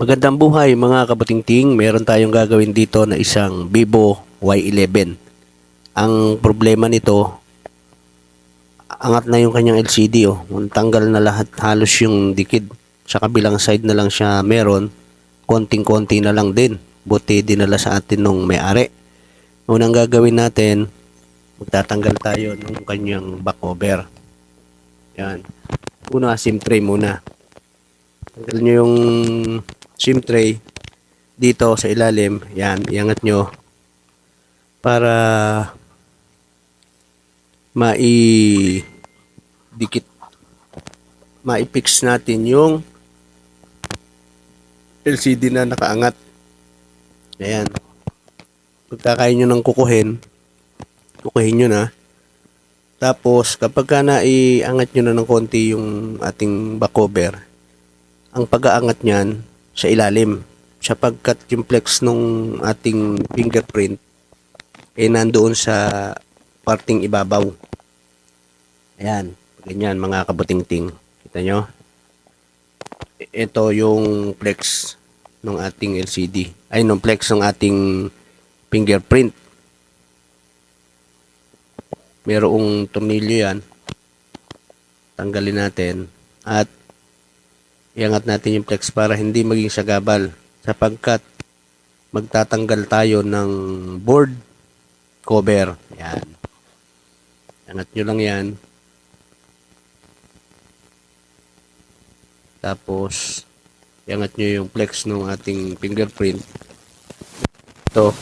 Magandang buhay mga kabatingting, meron tayong gagawin dito na isang Vivo Y11. Ang problema nito, angat na yung kanyang LCD oh. Tanggal na lahat halos yung dikid. Sa kabilang side na lang siya meron, konting-konti na lang din. Buti dinala sa atin nung may-ari. Unang gagawin natin, magtatanggal tayo ng kanyang back cover. Yan. Una, SIM tray muna. Tanggal nyo yung SIM tray dito sa ilalim. Yan, iangat nyo para mai dikit mai-fix natin yung LCD na nakaangat. Ayan. Pagkakain nyo ng kukuhin, kukuhin nyo na. Tapos, kapag ka naiangat nyo na ng konti yung ating back cover, ang pag-aangat niyan sa ilalim. Sapagkat yung flex nung ating fingerprint eh nandoon sa parting ibabaw. Ayan, ganyan mga kabutingting. Kita nyo? Ito yung flex ng ating LCD. Ay, nung flex ng ating fingerprint. Merong tornilyo yan. Tanggalin natin. At iangat natin yung flex para hindi maging sagabal. Sapagkat magtatanggal tayo ng board cover. Yan. Angat nyo lang yan. Tapos, iangat nyo yung flex ng ating fingerprint. Ito,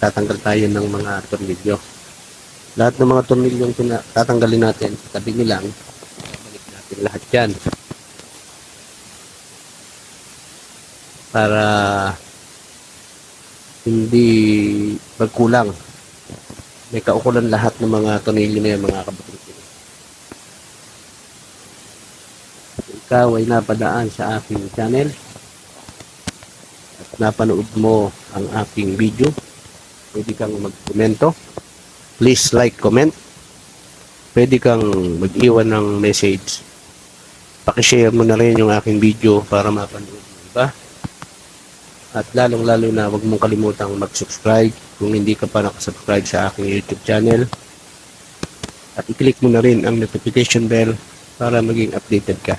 tatanggal tayo ng mga tornilyo. Lahat ng mga tornilyo yung tina- tatanggalin natin, tabi nyo lang, balik natin lahat yan. Para hindi magkulang. May kaukulan lahat ng mga tornilyo na yan, mga kabutin. ikaw ay napadaan sa aking channel at napanood mo ang aking video, pwede kang magkomento. Please like, comment. Pwede kang mag-iwan ng message. Pakishare mo na rin yung aking video para mapanood. At lalong-lalo na huwag mong kalimutang mag-subscribe kung hindi ka pa nakasubscribe sa aking YouTube channel. At i-click mo na rin ang notification bell para maging updated ka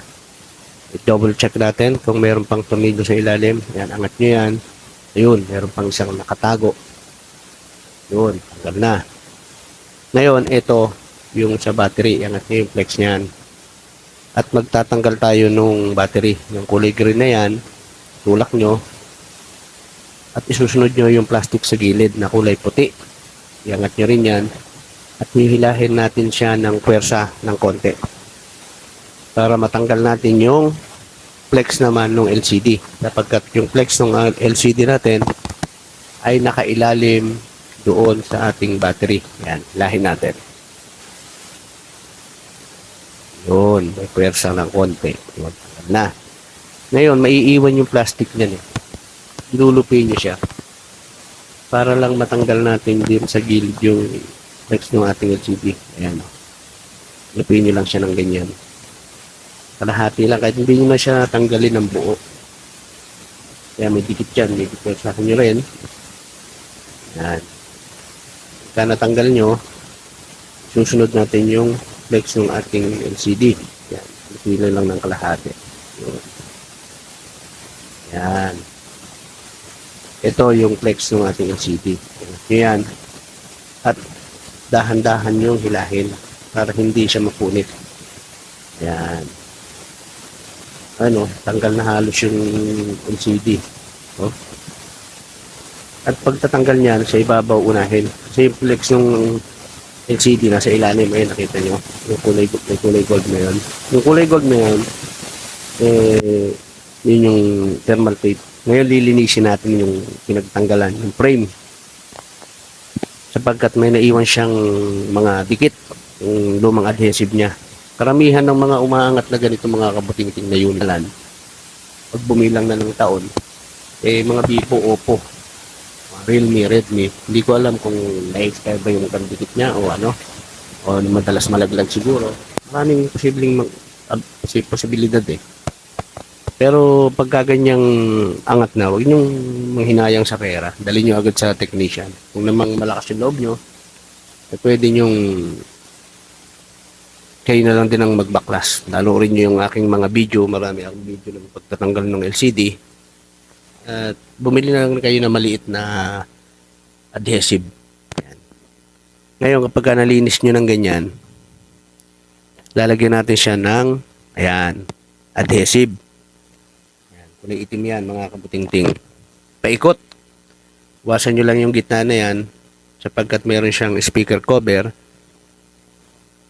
i-double check natin kung meron pang tornilyo sa ilalim. Yan, angat nyo yan. Ayun, meron pang isang nakatago. Yun, tanggal na. Ngayon, ito, yung sa battery. Angat nyo yung flex niyan. At magtatanggal tayo nung battery. Yung kulay green na yan, tulak nyo. At isusunod nyo yung plastic sa gilid na kulay puti. Iangat nyo rin yan. At hihilahin natin siya ng pwersa ng konti para matanggal natin yung flex naman ng LCD. Sapagkat yung flex ng uh, LCD natin ay nakailalim doon sa ating battery. Yan, lahin natin. Yun, may pwersa ng konti. Na. Ngayon, maiiwan yung plastic niyan eh. Ilulupin nyo siya. Para lang matanggal natin din sa gilid yung flex ng ating LCD. Ayan. Lupin nyo lang siya ng ganyan. Kalahati lang. Kahit hindi nyo na siya tanggalin ng buo. Kaya may dikit yan. May dikit sa nyo rin. Yan pagka natanggal nyo susunod natin yung flex ng ating LCD yan pila lang ng kalahati. Yun. yan ito yung flex ng ating LCD yan at dahan-dahan yung hilahin para hindi siya mapunit yan ano, tanggal na halos yung LCD. Oh. At pagtatanggal niyan, sa ibabaw unahin. Kasi yung flex ng LCD nasa ilalim, ayun nakita nyo. Yung kulay, yung kulay gold na yun. Yung kulay gold na yun, eh, yun yung thermal tape. Ngayon lilinisin natin yung pinagtanggalan, yung frame. Sapagkat may naiwan siyang mga dikit, yung lumang adhesive niya karamihan ng mga umaangat na ganito mga kabuting-ting na yunalan, pag bumilang na ng taon, eh mga Vivo, Oppo, Realme, Redmi, hindi ko alam kung na-expire ba yung kandikit niya o ano, o madalas malaglag siguro. Maraming posibleng mag, uh, posibilidad eh. Pero pagka ganyang angat na, huwag niyong manghinayang sa pera. Dali niyo agad sa technician. Kung namang malakas yung loob niyo, eh, pwede niyong kayo na lang din ang magbaklas. Lalo rin niyo yung aking mga video. Marami akong video ng pagtatanggal ng LCD. At bumili na lang kayo na maliit na adhesive. Yan. Ngayon, kapag nalinis nyo ng ganyan, lalagyan natin siya ng, ayan, adhesive. Kulay itim yan, mga kabutingting. Paikot. Wasan nyo lang yung gitna na yan sapagkat meron siyang speaker cover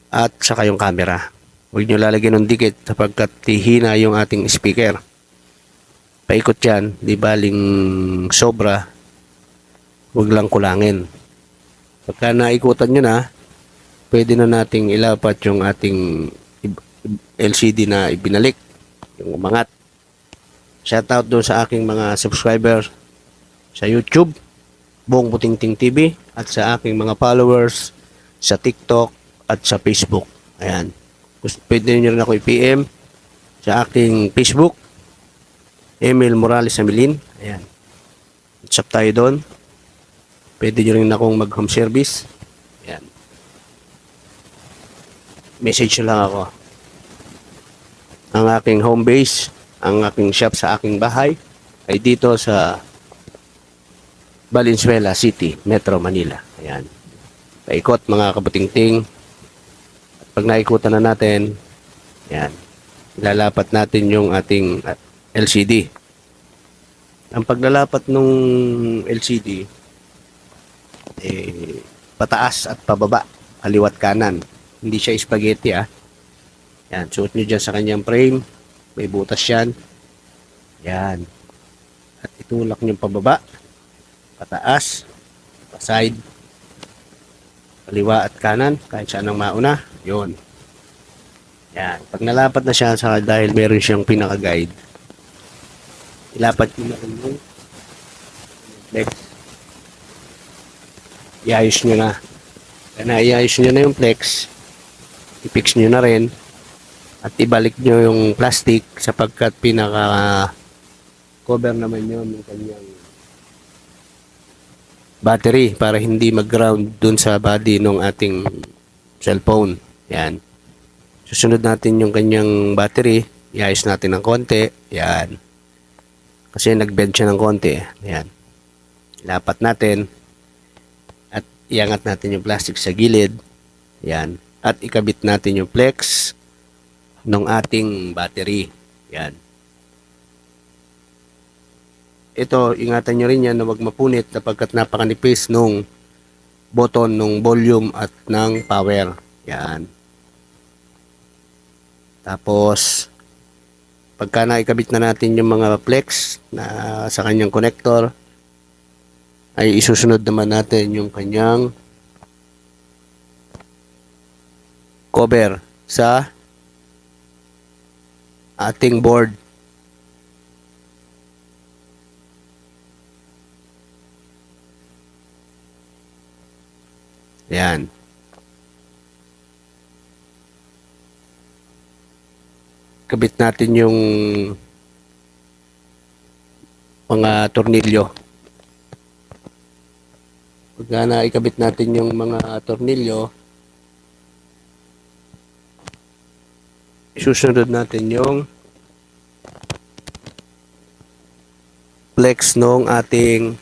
at saka yung camera. Huwag nyo lalagyan ng dikit sapagkat hihina yung ating speaker. Paikot yan, di baling sobra, huwag lang kulangin. Pagka naikutan nyo na, pwede na nating ilapat yung ating LCD na ibinalik, yung umangat. Shoutout doon sa aking mga subscriber sa YouTube, Buong Putingting TV, at sa aking mga followers sa TikTok at sa Facebook. Ayan. Gusto, pwede nyo rin ako i-PM sa aking Facebook, Emil Morales Amilin. Ayan. WhatsApp tayo doon. Pwede nyo rin akong mag-home service. Ayan. Message lang ako. Ang aking home base, ang aking shop sa aking bahay, ay dito sa Valenzuela City, Metro Manila. Ayan. Paikot mga kabutingting. At pag naikutan na natin, ayan, ilalapat natin yung ating uh, LCD. Ang paglalapat nung LCD, eh, pataas at pababa, kaliwat kanan. Hindi siya spaghetti ah. Yan, suot nyo dyan sa kanyang frame. May butas yan. Yan. At itulak nyo pababa, pataas, paside, kaliwa at kanan, kahit saan ang mauna. Yun. Yan. Pag nalapat na siya, sa dahil meron siyang pinaka-guide, ilapat nyo na yung flex. Iayos nyo na. Kaya na iayos nyo na yung flex, i-fix nyo na rin, at ibalik nyo yung plastic sapagkat pinaka cover naman yun ng kanyang battery para hindi mag-ground dun sa body ng ating cellphone. Yan. Susunod natin yung kanyang battery. Iayos natin ng konti. Yan. Kasi nag-bend siya ng konti. Yan. Ilapat natin. At iangat natin yung plastic sa gilid. Yan. At ikabit natin yung flex ng ating battery. Yan. Ito, ingatan nyo rin yan na wag mapunit sapagkat napakanipis nung button nung volume at ng power. Yan. Tapos, pagka naikabit na natin yung mga flex na sa kanyang connector, ay isusunod naman natin yung kanyang cover sa ating board. Yan. Kabit natin yung mga tornilyo. Pagka na ikabit natin yung mga tornilyo, isusunod natin yung flex nung ating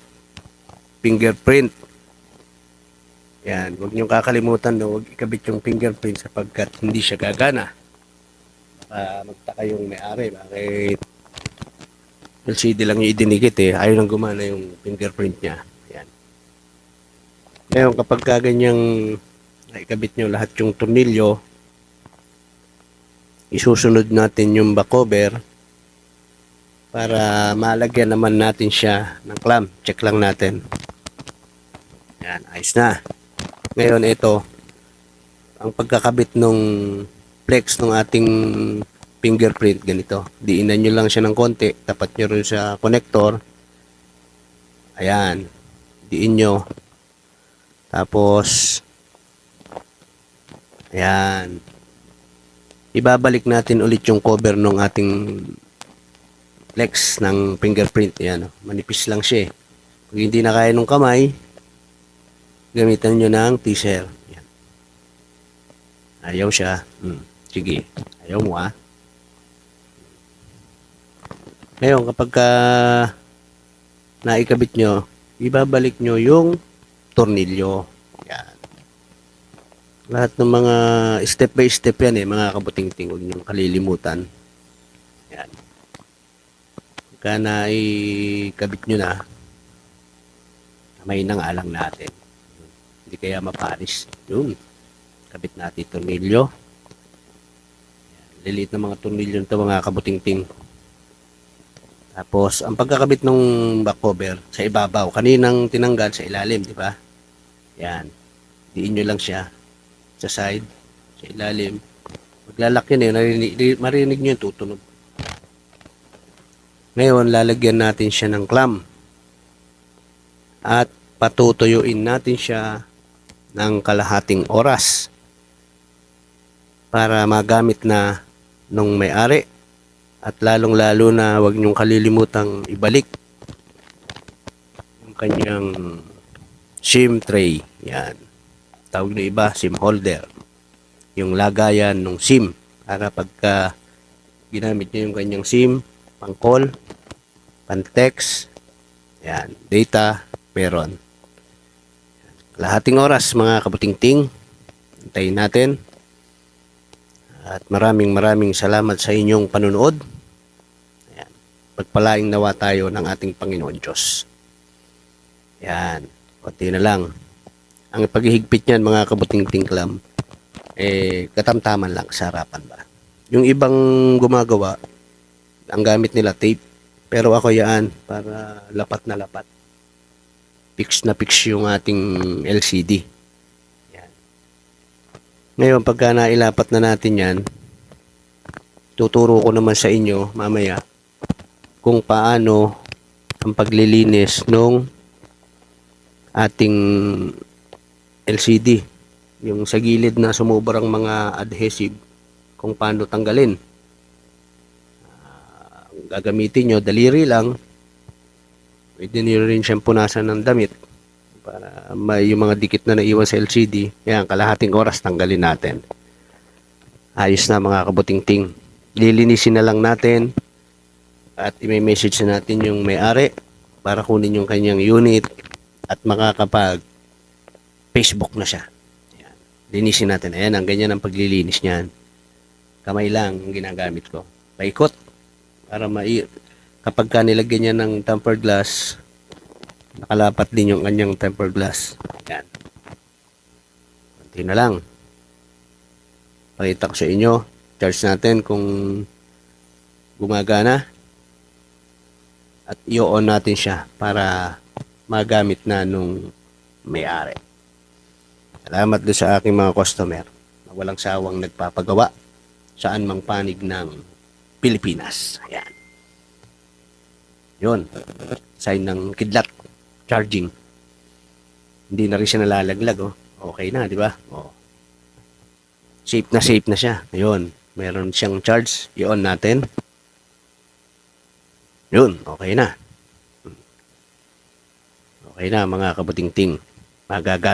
fingerprint. Yan, huwag niyong kakalimutan na huwag ikabit yung fingerprint sapagkat hindi siya gagana. Baka magtaka yung may-ari, bakit LCD lang yung idinikit eh, ayaw nang gumana yung fingerprint niya. Yan. Ngayon, kapag ka ganyang naikabit nyo lahat yung tornilyo, isusunod natin yung back cover para malagyan naman natin siya ng clamp. Check lang natin. Yan, ayos na. Ngayon ito, ang pagkakabit nung flex ng ating fingerprint ganito. Diinan nyo lang siya ng konti, tapat nyo rin sa connector. Ayan, diin nyo. Tapos, ayan, ibabalik natin ulit yung cover ng ating flex ng fingerprint. Yan, oh. manipis lang siya eh. Kung hindi na kaya nung kamay, gamitan nyo ng teaser. Yan. Ayaw siya. Hmm. Sige. Ayaw mo ah. Ngayon, kapag ka naikabit nyo, ibabalik nyo yung tornilyo. Yan. Lahat ng mga step by step yan eh, mga kabuting-ting. Huwag nyo kalilimutan. Yan. Pagka naikabit nyo na, may nang alang natin. Hindi kaya maparis. Yun. Kabit natin tornilyo. Liliit na mga tornilyo nito mga kabuting-ting. Tapos, ang pagkakabit ng back cover sa ibabaw, kaninang tinanggal sa ilalim, di ba? Yan. Diin nyo lang siya sa side, sa ilalim. Maglalak yun eh, narinig, marinig nyo yung tutunog. Ngayon, lalagyan natin siya ng clamp. At patutuyuin natin siya ng kalahating oras para magamit na nung may-ari at lalong-lalo na wag niyong kalilimutang ibalik yung kanyang SIM tray. Yan. Tawag na iba, SIM holder. Yung lagayan ng SIM para pagka ginamit niyo yung kanyang SIM, pang call, pang text, yan, data, meron. Lahating oras mga kabuting-ting. Antayin natin. At maraming maraming salamat sa inyong panunood. Ayan. Pagpalaing nawa tayo ng ating Panginoon Diyos. Yan. Kunti na lang. Ang paghihigpit niyan mga kabuting tingklam, eh, katamtaman lang sa harapan ba. Yung ibang gumagawa, ang gamit nila tape. Pero ako yan, para lapat na lapat. Fix na fix yung ating LCD. Ngayon, pagka nailapat na natin yan, tuturo ko naman sa inyo mamaya kung paano ang paglilinis nung ating LCD. Yung sa gilid na sumubrang mga adhesive, kung paano tanggalin. Ang gagamitin nyo, daliri lang. Pwede nyo rin siyang punasan ng damit para may yung mga dikit na naiwan sa LCD, yan, kalahating oras tanggalin natin. Ayos na mga kabuting-ting. Lilinisin na lang natin at i-message na natin yung may-ari para kunin yung kanyang unit at makakapag Facebook na siya. Yan. Linisin natin. Ayan, ang ganyan ang paglilinis niyan. Kamay lang ang ginagamit ko. Paikot para mai kapag ka nilagyan niya ng tempered glass nakalapat din yung kanyang tempered glass. Yan. Kunti na lang. Pakita ko sa inyo. Charge natin kung gumagana. At i-on natin siya para magamit na nung may-ari. Salamat doon sa aking mga customer na walang sawang nagpapagawa saan mang panig ng Pilipinas. Ayan. Yun. Sign ng kidlat charging. Hindi na rin siya nalalaglag, oh. Okay na, di ba? Oh. Safe na safe na siya. Ayun, meron siyang charge. I-on natin. Yun, okay na. Okay na mga kabuting-ting. Magagamit